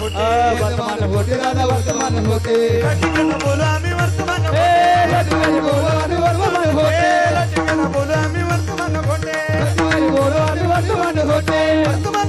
होते वर्तमान होते दादा वर्तमान होते. बोलू आम्ही वर्तमान बोलू आम्ही वर्तमान होते. बोलू आम्ही वर्तमान होते. बोलू आम्ही वर्तमान होते. वर्तमान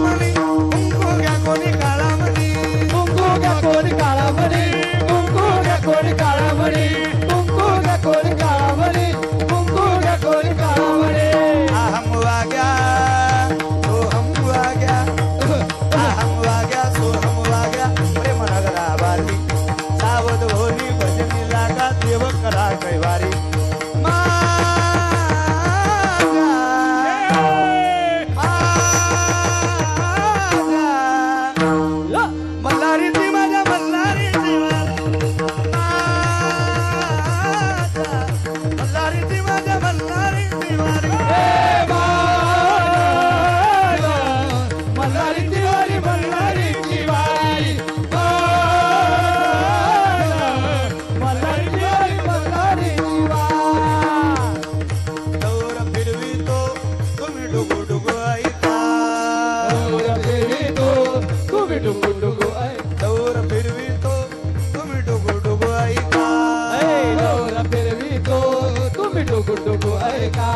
Germany. डुगु डुगु अरे का